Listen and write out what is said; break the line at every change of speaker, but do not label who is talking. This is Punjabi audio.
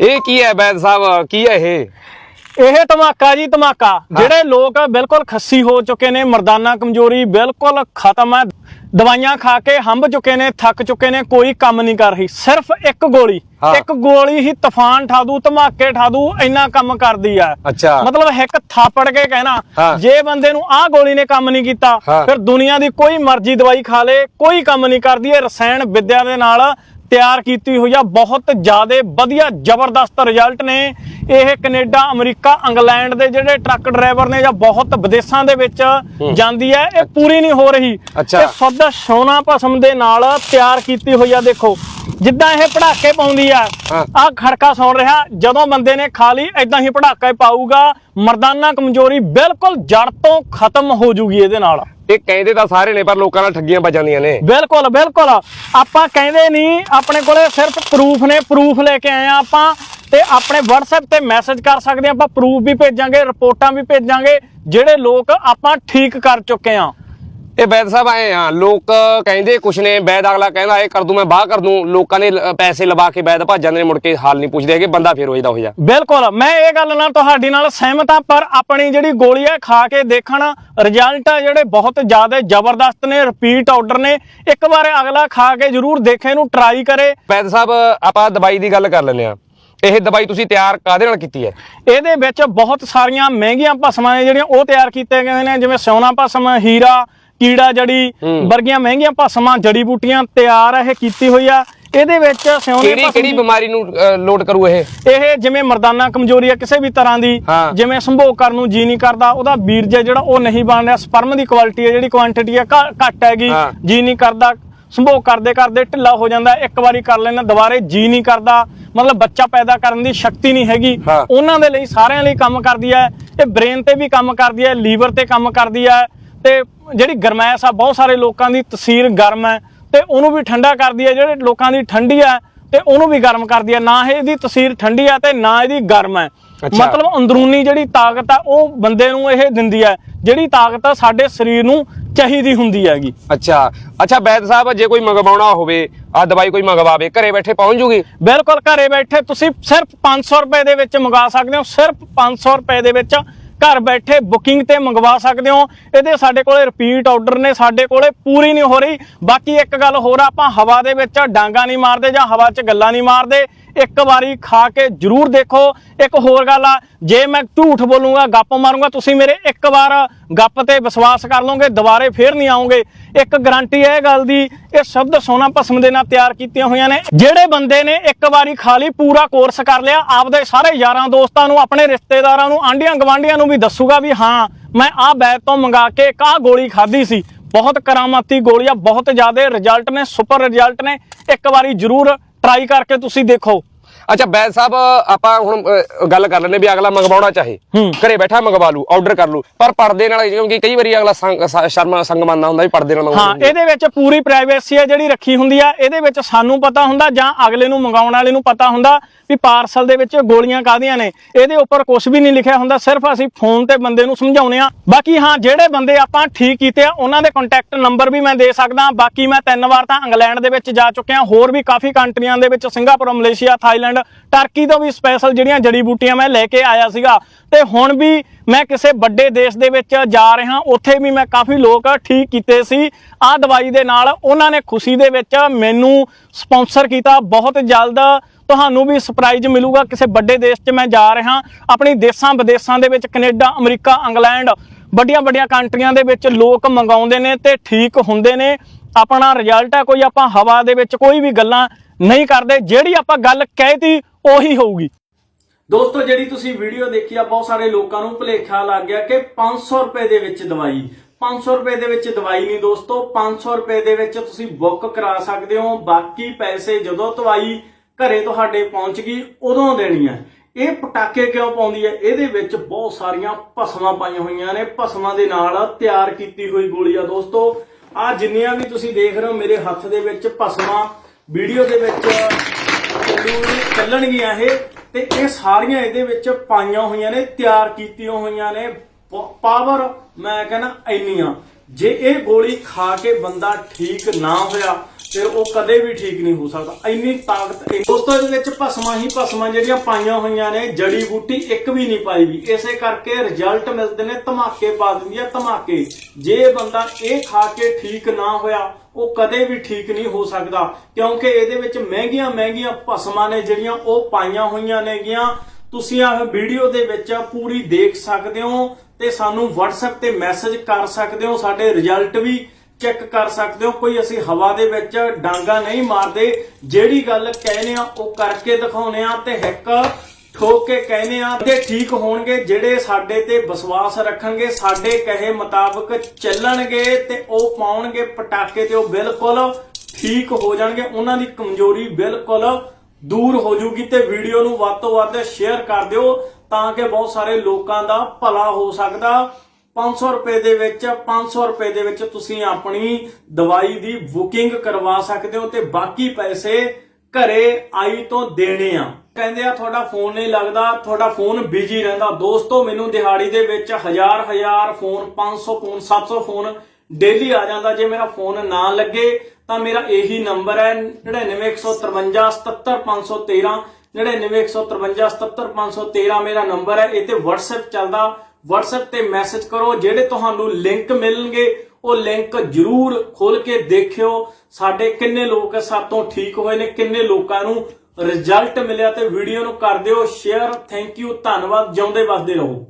ਇਹ ਕੀ ਹੈ ਬੈਦ ਸਾਹਿਬ? ਕੀ ਹੈ ਇਹ?
ਇਹ ਧਮਾਕਾ ਜੀ ਧਮਾਕਾ। ਜਿਹੜੇ ਲੋਕ ਬਿਲਕੁਲ ਖੱਸੀ ਹੋ ਚੁੱਕੇ ਨੇ ਮਰਦਾਨਾ ਕਮਜ਼ੋਰੀ ਬਿਲਕੁਲ ਖਤਮ ਹੈ। ਦਵਾਈਆਂ ਖਾ ਕੇ ਹੰਭ ਚੁੱਕੇ ਨੇ ਥੱਕ ਚੁੱਕੇ ਨੇ ਕੋਈ ਕੰਮ ਨਹੀਂ ਕਰ ਰਹੀ। ਸਿਰਫ ਇੱਕ ਗੋਲੀ। ਇੱਕ ਗੋਲੀ ਹੀ ਤੂਫਾਨ ਠਾ ਦੂ ਧਮਾਕੇ ਠਾ ਦੂ ਇੰਨਾ ਕੰਮ ਕਰਦੀ ਆ।
ਅੱਛਾ।
ਮਤਲਬ ਇੱਕ ਥਾਪੜ ਕੇ ਕਹਿਣਾ। ਜੇ ਬੰਦੇ ਨੂੰ ਆਹ ਗੋਲੀ ਨੇ ਕੰਮ ਨਹੀਂ ਕੀਤਾ। ਫਿਰ ਦੁਨੀਆ ਦੀ ਕੋਈ ਮਰਜ਼ੀ ਦਵਾਈ ਖਾ ਲੇ ਕੋਈ ਕੰਮ ਨਹੀਂ ਕਰਦੀ। ਇਹ ਰਸਾਇਣ ਵਿਦਿਆ ਦੇ ਨਾਲ ਤਿਆਰ ਕੀਤੀ ਹੋਈ ਆ। ਬਹੁਤ ਜ਼ਿਆਦਾ ਵਧੀਆ ਜ਼ਬਰਦਸਤ ਰਿਜ਼ਲਟ ਨੇ। ਇਹ ਕੈਨੇਡਾ ਅਮਰੀਕਾ ਇੰਗਲੈਂਡ ਦੇ ਜਿਹੜੇ ਟਰੱਕ ਡਰਾਈਵਰ ਨੇ ਜਾਂ ਬਹੁਤ ਵਿਦੇਸ਼ਾਂ ਦੇ ਵਿੱਚ ਜਾਂਦੀ ਹੈ ਇਹ ਪੂਰੀ ਨਹੀਂ ਹੋ ਰਹੀ। ਇਹ ਸ਼ੁੱਧ ਸੋਨਾ ਭਸਮ ਦੇ ਨਾਲ ਤਿਆਰ ਕੀਤੀ ਹੋਈ ਆ ਦੇਖੋ। ਜਿੱਦਾਂ ਇਹ ਪੜਾਕੇ ਪਾਉਂਦੀ ਆ। ਆ ਖੜਕਾ ਸੁਣ ਰਿਹਾ ਜਦੋਂ ਬੰਦੇ ਨੇ ਖਾ ਲਈ ਇਦਾਂ ਹੀ ਪੜਾਕਾ ਪਾਊਗਾ। ਮਰਦਾਨਾ ਕਮਜ਼ੋਰੀ ਬਿਲਕੁਲ ਜੜ ਤੋਂ ਖਤਮ ਹੋ ਜੂਗੀ ਇਹਦੇ ਨਾਲ।
ਇਹ ਕਹਿੰਦੇ ਤਾਂ ਸਾਰੇ ਨੇ ਪਰ ਲੋਕਾਂ ਨਾਲ ਠੱਗੀਆਂ ਵੱਜ ਜਾਂਦੀਆਂ ਨੇ।
ਬਿਲਕੁਲ ਬਿਲਕੁਲ। ਆਪਾਂ ਕਹਿੰਦੇ ਨਹੀਂ ਆਪਣੇ ਕੋਲੇ ਸਿਰਫ ਪ੍ਰੂਫ ਨੇ ਪ੍ਰੂਫ ਲੈ ਕੇ ਆਏ ਆ ਆਪਾਂ। ਤੇ ਆਪਣੇ WhatsApp ਤੇ ਮੈਸੇਜ ਕਰ ਸਕਦੇ ਆ ਆਪਾਂ ਪ੍ਰੂਫ ਵੀ ਭੇਜਾਂਗੇ ਰਿਪੋਰਟਾਂ ਵੀ ਭੇਜਾਂਗੇ ਜਿਹੜੇ ਲੋਕ ਆਪਾਂ ਠੀਕ ਕਰ ਚੁੱਕੇ ਆ
ਇਹ ਬੈਦ ਸਾਹਿਬ ਆਏ ਆ ਲੋਕ ਕਹਿੰਦੇ ਕੁਛ ਨੇ ਬੈਦ ਅਗਲਾ ਕਹਿੰਦਾ ਇਹ ਕਰ ਦੂੰ ਮੈਂ ਬਾਹ ਕਰ ਦੂੰ। ਲੋਕਾਂ ਨੇ ਪੈਸੇ ਲਵਾ ਕੇ ਬੈਦ ਭੱਜ ਜਾਂਦੇ ਨੇ ਮੁੜ ਕੇ ਹਾਲ ਨਹੀਂ ਪੁੱਛਦੇ ਹੈਗੇ ਬੰਦਾ ਫੇਰ ਹੋ ਜਾਂਦਾ ਹੋ ਜਾ
ਬਿਲਕੁਲ ਮੈਂ ਇਹ ਗੱਲ ਨਾਲ ਤੁਹਾਡੀ ਨਾਲ ਸਹਿਮਤ ਹਾਂ ਪਰ ਆਪਣੀ ਜਿਹੜੀ ਗੋਲੀ ਹੈ ਖਾ ਕੇ ਦੇਖਣ ਰਿਜ਼ਲਟ ਆ ਜਿਹੜੇ ਬਹੁਤ ਜ਼ਿਆਦਾ ਜ਼ਬਰਦਸਤ ਨੇ ਰਿਪੀਟ ਆਰਡਰ ਨੇ ਇੱਕ ਵਾਰ ਅਗਲਾ ਖਾ ਕੇ ਜ਼ਰੂਰ ਦੇਖੇ ਇਹਨੂੰ ਟਰਾਈ ਕਰੇ।
ਬੈਦ ਸਾਹਿਬ ਆਪਾਂ ਦਵਾਈ ਦੀ ਗੱਲ ਕਰ ਲੈਂਦੇ ਆ ਇਹ ਦਵਾਈ ਤੁਸੀਂ ਤਿਆਰ ਕਾਦੇ ਨਾਲ ਕੀਤੀ ਹੈ
ਇਹਦੇ ਵਿੱਚ ਬਹੁਤ ਸਾਰੀਆਂ ਮਹਿੰਗੀਆਂ ਭਸਮਾਂ ਨੇ ਜਿਹੜੀਆਂ ਉਹ ਤਿਆਰ ਕੀਤੇ ਗਏ ਨੇ ਜਿਵੇਂ ਸੋਨਾ ਭਸਮ ਹੀਰਾ ਕੀੜਾ ਜੜੀ
ਹੂੰ।
ਵਰਗੀਆਂ ਮਹਿੰਗੀਆਂ ਭਸਮਾਂ ਜੜੀ ਬੂਟੀਆਂ ਤਿਆਰ ਇਹ ਕੀਤੀ ਹੋਈ ਆ ਇਹਦੇ ਵਿੱਚ ਸੋਨੇ
ਕਿਹੜੀ ਕਿਹੜੀ ਬਿਮਾਰੀ ਨੂੰ ਲੋਡ ਕਰੂ ਇਹ
ਇਹ ਜਿਵੇਂ ਮਰਦਾਨਾ ਕਮਜ਼ੋਰੀ ਆ ਕਿਸੇ ਵੀ ਤਰ੍ਹਾਂ ਦੀ
ਹਾਂ।
ਜਿਵੇਂ ਸੰਭੋਗ ਕਰਨ ਨੂੰ ਜੀ ਨਹੀਂ ਕਰਦਾ ਉਹਦਾ ਬੀਰਜ ਹੈ ਜਿਹੜਾ ਉਹ ਨਹੀਂ ਬਣ ਰਿਹਾ ਸਪਰਮ ਦੀ ਕੁਆਲਿਟੀ ਹੈ ਜਿਹੜੀ ਕੁਆਂਟੀਟੀ ਹੈ ਘੱਟ ਹੈਗੀ
ਹਾਂ।
ਜੀ ਨਹੀਂ ਕਰਦਾ ਸੰਭੋਗ ਕਰਦੇ ਕਰਦੇ ਢਿੱਲਾ ਹੋ ਜਾਂਦਾ ਇੱਕ ਵਾਰੀ ਕਰ ਲੈਣਾ ਦੁਬਾਰੇ ਜੀ ਨਹੀਂ ਕਰਦਾ ਮਤਲਬ ਬੱਚਾ ਪੈਦਾ ਕਰਨ ਦੀ ਸ਼ਕਤੀ ਨਹੀਂ ਹੈਗੀ। ਉਹਨਾਂ ਦੇ ਲਈ ਸਾਰਿਆਂ ਲਈ ਕੰਮ ਕਰਦੀ ਹੈ ਇਹ ਬ੍ਰੇਨ ਤੇ ਵੀ ਕੰਮ ਕਰਦੀ ਹੈ ਲੀਵਰ ਤੇ ਕੰਮ ਕਰਦੀ ਹੈ ਤੇ ਜਿਹੜੀ ਗਰਮੈਸ਼ ਆ ਬਹੁਤ ਸਾਰੇ ਲੋਕਾਂ ਦੀ ਤਸੀਰ ਗਰਮ ਹੈ ਤੇ ਉਹਨੂੰ ਵੀ ਠੰਡਾ ਕਰਦੀ ਹੈ ਜਿਹੜੇ ਲੋਕਾਂ ਦੀ ਠੰਡੀ ਹੈ ਤੇ ਉਹਨੂੰ ਵੀ ਗਰਮ ਕਰਦੀ ਹੈ ਨਾ ਇਹਦੀ ਤਸੀਰ ਠੰਡੀ ਹੈ ਤੇ ਨਾ ਇਹਦੀ ਗਰਮ ਹੈ। ਮਤਲਬ ਅੰਦਰੂਨੀ ਜਿਹੜੀ ਤਾਕਤ ਆ ਉਹ ਬੰਦੇ ਨੂੰ ਇਹ ਦਿੰਦੀ ਹੈ ਜਿਹੜੀ ਤਾਕਤ ਸਾਡੇ ਸਰੀਰ ਨੂੰ ਚਾਹੀਦੀ ਹੁੰਦੀ ਹੈਗੀ।
ਅੱਛਾ। ਅੱਛਾ ਬੈਦ ਸਾਹਿਬ ਜੇ ਕੋਈ ਮੰਗਵਾਉਣਾ ਹੋਵੇ ਆ ਦਵਾਈ ਕੋਈ ਮੰਗਵਾਵੇ ਘਰੇ ਬੈਠੇ ਪਹੁੰਚ ਜੂਗੀ?
ਬਿਲਕੁਲ ਘਰੇ ਬੈਠੇ ਤੁਸੀਂ ਸਿਰਫ 500 ਰੁਪਏ ਦੇ ਵਿੱਚ ਮੰਗਾ ਸਕਦੇ ਹੋ। ਸਿਰਫ 500 ਰੁਪਏ ਦੇ ਵਿੱਚ ਘਰ ਬੈਠੇ ਬੁਕਿੰਗ ਤੇ ਮੰਗਵਾ ਸਕਦੇ ਹੋ। ਇਹਦੇ ਸਾਡੇ ਕੋਲੇ ਰਿਪੀਟ ਆਰਡਰ ਨੇ, ਸਾਡੇ ਕੋਲੇ ਪੂਰੀ ਨਹੀਂ ਹੋ ਰਹੀ। ਬਾਕੀ ਇੱਕ ਗੱਲ ਹੋਰ ਆਪਾਂ ਹਵਾ ਦੇ ਵਿੱਚ ਡਾਂਗਾ ਨਹੀਂ ਮਾਰਦੇ ਜਾਂ ਹਵਾ 'ਚ ਗੱਲਾਂ ਨਹੀਂ ਮਾਰਦੇ। ਇੱਕ ਵਾਰੀ ਖਾ ਕੇ ਜਰੂਰ ਦੇਖੋ। ਇੱਕ ਹੋਰ ਗੱਲ ਆ, ਜੇ ਮੈਂ ਝੂਠ ਬੋਲੂੰਗਾ, ਗੱਪ ਮਾਰੂੰਗਾ, ਤੁਸੀਂ ਮੇਰੇ ਇੱਕ ਵਾਰ ਗੱਪ ਤੇ ਵਿਸ਼ਵਾਸ ਕਰ ਲਓਗੇ, ਦੁਬਾਰੇ ਫੇਰ ਨਹੀਂ ਆਉਂਗੇ। ਇੱਕ ਗਾਰੰਟੀ ਹੈ ਇਹ ਗੱਲ ਦੀ, ਇਹ ਸ਼ਬਦ ਸੋਨਾ ਭਸਮ ਦੇ ਨਾਲ ਤਿਆਰ ਕੀਤੀਆਂ ਹੋਈਆਂ ਨੇ। ਜਿਹੜੇ ਬੰਦੇ ਨੇ ਇੱਕ ਵਾਰੀ ਖਾ ਲਈ, ਪੂਰਾ ਕੋਰਸ ਕਰ ਲਿਆ, ਆਪਦੇ ਸਾਰੇ ਯਾਰਾਂ ਦੋਸਤਾਂ ਨੂੰ, ਆਪਣੇ ਰਿਸ਼ਤੇਦਾਰਾਂ ਨੂੰ, ਆਂਢੀਆਂ ਗਵਾਂਢੀਆਂ ਨੂੰ ਵੀ ਦੱਸੂਗਾ ਵੀ ਹਾਂ, ਮੈਂ ਆਹ ਬੈਗ ਤੋਂ ਮੰਗਾ ਕੇ ਇੱਕ ਆਹ ਗੋਲੀ ਖਾਧੀ ਸੀ। ਬਹੁਤ ਕਰਾਮਾਤੀ ਗੋਲੀਆਂ, ਬਹੁਤ ਜ਼ਿਆਦਾ ਰਿਜ਼ਲਟ ਨੇ ਸੁਪਰ ਰਿਜ਼ਲਟ ਨੇ। ਇੱਕ ਵਾਰੀ ਜ਼ਰੂਰ ਟਰਾਈ ਕਰਕੇ ਤੁਸੀਂ ਦੇਖੋ।
ਅੱਛਾ ਬੈਦ ਸਾਹਿਬ ਆਪਾਂ ਹੁਣ ਅ, ਗੱਲ ਕਰ ਲੈਂਦੇ ਵੀ ਅਗਲਾ ਮੰਗਵਾਉਣਾ ਚਾਹੇ। ਘਰੇ ਬੈਠਾ ਮੰਗਵਾ ਲੂ ਆਰਡਰ ਕਰ ਲੂ। ਪਰ ਪਰਦੇ ਨਾਲ ਕਿਉਂਕਿ ਕਈ ਵਾਰੀ ਅਗਲਾ ਸੰਗ- ਸ- ਸ਼ਰਮ ਸੰਗ ਮੰਨਦਾ ਹੁੰਦਾ ਵੀ ਪਰਦੇ ਨਾਲ
ਹਾਂ
ਮੰਗਵਾਉਂਦਾ
ਇਹਦੇ ਵਿੱਚ ਪੂਰੀ ਪ੍ਰਾਈਵੇਸੀ ਹੈ ਜਿਹੜੀ ਰੱਖੀ ਹੁੰਦੀ ਆ। ਇਹਦੇ ਵਿੱਚ ਸਾਨੂੰ ਪਤਾ ਹੁੰਦਾ ਜਾਂ ਅਗਲੇ ਨੂੰ ਮੰਗਾਉਣ ਵਾਲੇ ਨੂੰ ਪਤਾ ਹੁੰਦਾ ਵੀ ਪਾਰਸਲ ਦੇ ਵਿੱਚ ਗੋਲੀਆਂ ਕਾਹਦੀਆਂ ਨੇ। ਇਹਦੇ ਉੱਪਰ ਕੁਝ ਵੀ ਨਹੀਂ ਲਿਖਿਆ ਹੁੰਦਾ ਸਿਰਫ ਅਸੀਂ ਫੋਨ ਤੇ ਬੰਦੇ ਨੂੰ ਸਮਝਾਉਨੇ ਆ। ਬਾਕੀ ਹਾਂ ਜਿਹੜੇ ਬੰਦੇ ਆਪਾਂ ਠੀਕ ਕੀਤੇ ਆ ਉਹਨਾਂ ਦੇ ਕੰਟੈਕਟ ਨੰਬਰ ਵੀ ਮੈਂ ਦੇ ਸਕਦਾ ਬਾਕੀ ਮੈਂ ਤਿੰਨ ਵਾਰ ਤਾਂ ਇੰਗਲੈਂਡ ਦੇ ਵਿੱਚ ਜਾ ਚੁੱਕਿਆ। ਹੋਰ ਵੀ ਕਾਫੀ ਕੰਟਰੀਆਂ ਦੇ ਵਿੱਚ ਸਿੰਗਾਪੁਰ ਮਲੇਸ਼ੀਆ ਥਾਈਲੈਂਡ ਟਰਕੀ ਤੋਂ ਵੀ ਸਪੈਸ਼ਲ ਜਿਹੜੀਆਂ ਜੜੀ ਬੂਟੀਆਂ ਮੈਂ ਲੈ ਕੇ ਆਇਆ ਸੀਗਾ। ਤੇ ਹੁਣ ਵੀ ਮੈਂ ਕਿਸੇ ਵੱਡੇ ਦੇਸ਼ ਦੇ ਵਿੱਚ ਜਾ ਰਿਹਾ, ਉੱਥੇ ਵੀ ਮੈਂ ਕਾਫੀ ਲੋਕ ਠੀਕ ਕੀਤੇ ਸੀ। ਆਹ ਦਵਾਈ ਦੇ ਨਾਲ ਉਹਨਾਂ ਨੇ ਖੁਸ਼ੀ ਦੇ ਵਿੱਚ ਮੈਨੂੰ ਸਪਾਂਸਰ ਕੀਤਾ ਬਹੁਤ ਜਲਦ। ਤੁਹਾਨੂੰ ਵੀ ਸਰਪ੍ਰਾਈਜ਼ ਮਿਲੂਗਾ, ਕਿਸੇ ਵੱਡੇ ਦੇਸ਼ 'ਚ ਮੈਂ ਜਾ ਰਿਹਾ। ਆਪਣੀ ਦੇਸ਼ਾਂ ਵਿਦੇਸ਼ਾਂ ਦੇ ਵਿੱਚ ਕੈਨੇਡਾ, ਅਮਰੀਕਾ, ਇੰਗਲੈਂਡ, ਵੱਡੀਆਂ ਵੱਡੀਆਂ ਕੰਟਰੀਆਂ ਦੇ ਵਿੱਚ ਲੋਕ ਮੰਗਾਉਂਦੇ ਨੇ ਤੇ ਠੀਕ ਹੁੰਦੇ ਨੇ। ਆਪਣਾ ਰਿਜ਼ਲਟ ਹੈ ਕੋਈ, ਆਪਾਂ ਹਵਾ ਦੇ ਵਿੱਚ ਕੋਈ ਵੀ ਗੱਲਾਂ ਨਹੀਂ ਕਰਦੇ, ਜਿਹੜੀ ਆਪਾਂ ਗੱਲ ਕਹਿਤੀ ਉਹੀ ਹੋਊਗੀ। ਦੋਸਤੋ, ਜਿਹੜੀ ਤੁਸੀਂ ਵੀਡੀਓ ਦੇਖੀ ਆ ਬਹੁਤ ਸਾਰੇ ਲੋਕਾਂ ਨੂੰ ਭੁਲੇਖਾ ਲੱਗ ਗਿਆ ਕਿ 500 ਰੁਪਏ ਦੇ ਵਿੱਚ ਦਵਾਈ। 500 ਰੁਪਏ ਦੇ ਵਿੱਚ ਦਵਾਈ ਨਹੀਂ ਦੋਸਤੋ 500 ਰੁਪਏ ਦੇ ਵਿੱਚ ਤੁਸੀਂ ਬੁੱਕ ਕਰਾ ਸਕਦੇ ਹੋ। ਬਾਕੀ ਪੈਸੇ ਜਦੋਂ ਦਵਾਈ ਘਰੇ ਤੁਹਾਡੇ ਪਹੁੰਚ ਗਈ, ਉਦੋਂ ਦੇਣੀ ਹੈ। ਇਹ ਪਟਾਕੇ ਕਿਉਂ ਪਾਉਂਦੀ ਹੈ? ਇਹਦੇ ਵਿੱਚ ਬਹੁਤ ਸਾਰੀਆਂ ਭਸਮਾਂ ਪਾਈਆਂ ਹੋਈਆਂ ਨੇ। ਭਸਮਾਂ ਦੇ ਨਾਲ ਤਿਆਰ ਕੀਤੀ ਹੋਈ ਗੋਲੀ ਆ ਦੋਸਤੋ। ਆ ਜਿੰਨੀਆਂ ਵੀ ਤੁਸੀਂ ਦੇਖ ਰਹੇ ਹੋ, ਮੇਰੇ ਹੱਥ ਦੇ ਵਿੱਚ ਭਸਮਾਂ ਵੀਡੀਓ ਦੇ ਵਿੱਚ ਚੱਲੂਗੀ ਚੱਲਣਗੀਆਂ ਇਹ ਤੇ ਇਹ ਸਾਰੀਆਂ ਇਹਦੇ ਵਿੱਚ ਪਾਈਆਂ ਹੋਈਆਂ ਨੇ, ਤਿਆਰ ਕੀਤੀਆਂ ਹੋਈਆਂ ਨੇ ਪਾਵਰ ਮੈਂ ਕਹਿੰਦਾ ਇੰਨੀਆਂ। ਜੇ ਇਹ ਗੋਲੀ ਖਾ ਕੇ ਬੰਦਾ ਠੀਕ ਨਾ ਹੋਇਆ ਤੇ ਉਹ ਕਦੇ ਵੀ ਠੀਕ ਨਹੀਂ ਹੋ ਸਕਦਾ। ਇੰਨੀ ਤਾਕਤ ਇਹ- ਦੋਸਤੋ, ਇਹਦੇ ਵਿੱਚ ਭਸਮਾਂ ਹੀ ਭਸਮਾਂ ਜਿਹੜੀਆਂ ਪਾਈਆਂ ਹੋਈਆਂ ਨੇ, ਜੜੀ ਬੂਟੀ ਇੱਕ ਵੀ ਨਹੀਂ ਪਾਈ ਵੀ। ਇਸੇ ਕਰਕੇ ਰਿਜ਼ਲਟ ਮਿਲਦੇ ਨੇ, ਧਮਾਕੇ ਪਾ ਦਿੰਦੀ ਆ ਧਮਾਕੇ। ਜੇ ਬੰਦਾ ਇਹ ਖਾ ਕੇ ਠੀਕ ਨਾ ਹੋਇਆ ਉਹ ਕਦੇ ਵੀ ਠੀਕ ਨਹੀਂ ਹੋ ਸਕਦਾ, ਕਿਉਂਕਿ ਇਹਦੇ ਵਿੱਚ ਮਹਿੰਗੀਆਂ ਮਹਿੰਗੀਆਂ ਭਸਮਾਂ ਨੇ ਜਿਹੜੀਆਂ ਉਹ ਪਾਈਆਂ ਹੋਈਆਂ ਨੇਗੀਆਂ। ਤੁਸੀਂ ਆਹ ਵੀਡੀਓ ਦੇ ਵਿੱਚ ਪੂਰੀ ਦੇਖ ਸਕਦੇ ਹੋ ਤੇ ਸਾਨੂੰ WhatsApp ਤੇ ਮੈਸੇਜ ਕਰ ਸਕਦੇ ਹੋ, ਸਾਡੇ ਰਿਜ਼ਲਟ ਵੀ ਚੈੱਕ ਕਰ ਸਕਦੇ ਹੋ। ਕੋਈ ਅਸੀਂ ਹਵਾ ਦੇ ਵਿੱਚ ਡਾਂਗਾ ਨਹੀਂ ਮਾਰਦੇ, ਜਿਹੜੀ ਗੱਲ ਕਹਿੰਦੇ ਆ ਉਹ ਕਰਕੇ ਦਿਖਾਉਨੇ ਆ ਤੇ ਇੱਕ ਠੋਕ ਕੇ ਕਹਿੰਦੇ ਆ ਤੇ ਠੀਕ ਹੋਣਗੇ, ਜਿਹੜੇ ਸਾਡੇ ਤੇ ਵਿਸ਼ਵਾਸ ਰੱਖਣਗੇ, ਸਾਡੇ ਕਹੇ ਮੁਤਾਬਕ ਚੱਲਣਗੇ ਤੇ ਉਹ ਪਾਉਣਗੇ ਪਟਾਕੇ ਤੇ ਉਹ ਬਿਲਕੁਲ ਠੀਕ ਹੋ ਜਾਣਗੇ। ਉਹਨਾਂ ਦੀ ਕਮਜ਼ੋਰੀ ਬਿਲਕੁਲ ਦੂਰ ਹੋ ਜੂਗੀ ਤੇ ਵੀਡੀਓ ਨੂੰ ਵੱਧ ਤੋਂ ਵੱਧ ਸ਼ੇਅਰ ਕਰ ਦਿਓ ਤਾਂ ਕਿ ਬਹੁਤ ਸਾਰੇ ਲੋਕਾਂ ਦਾ ਭਲਾ ਹੋ ਸਕਦਾ। 500 ਰੁਪਏ ਦੇ ਵਿੱਚ 500 ਰੁਪਏ ਦੇ ਵਿੱਚ ਤੁਸੀਂ ਆਪਣੀ ਦਵਾਈ ਦੀ ਬੁਕਿੰਗ ਕਰਵਾ ਸਕਦੇ ਹੋ ਤੇ ਬਾਕੀ ਪੈਸੇ ਘਰੇ ਆਈ ਤੋਂ ਦੇਣੇ ਆ। ਕਹਿੰਦੇ ਆ, ਤੁਹਾਡਾ ਫੋਨ ਨਹੀਂ ਲੱਗਦਾ, ਤੁਹਾਡਾ ਫੋਨ ਬਿਜ਼ੀ ਰਹਿੰਦਾ। ਦੋਸਤੋ, ਮੈਨੂੰ ਦਿਹਾੜੀ ਦੇ ਵਿੱਚ ਹਜ਼ਾਰ ਹਜ਼ਾਰ ਫੋਨ 500 ਫੋਨ 700 ਫੋਨ ਡੇਲੀ ਆ ਜਾਂਦਾ। ਜੇ ਮੇਰਾ ਫੋਨ ਨਾ ਲੱਗੇ, ਤਾਂ ਮੇਰਾ ਇਹੀ ਨੰਬਰ ਹੈ 9915577513 9915577513 ਮੇਰਾ ਨੰਬਰ ਹੈ। ਇਹ ਤੇ WhatsApp ਚੱਲਦਾ। WhatsApp ਤੇ ਮੈਸੇਜ ਕਰੋ, ਜਿਹੜੇ ਤੁਹਾਨੂੰ ਲਿੰਕ ਮਿਲਣਗੇ ਉਹ ਲਿੰਕ ਜਰੂਰ ਖੋਲ ਕੇ ਦੇਖਿਓ। ਸਾਡੇ ਕਿੰਨੇ ਲੋਕ ਸਾਤੋਂ ਠੀਕ ਹੋਏ ਨੇ, ਕਿੰਨੇ ਲੋਕਾਂ ਨੂੰ ਰਿਜ਼ਲਟ ਮਿਲਿਆ ਤੇ ਵੀਡੀਓ ਨੂੰ ਕਰ ਦਿਓ। ਸ਼ੇਅਰ ਥੈਂਕ ਯੂ ਧੰਨਵਾਦ, ਜਿਉਂਦੇ ਵੱਸਦੇ ਰਹੋ।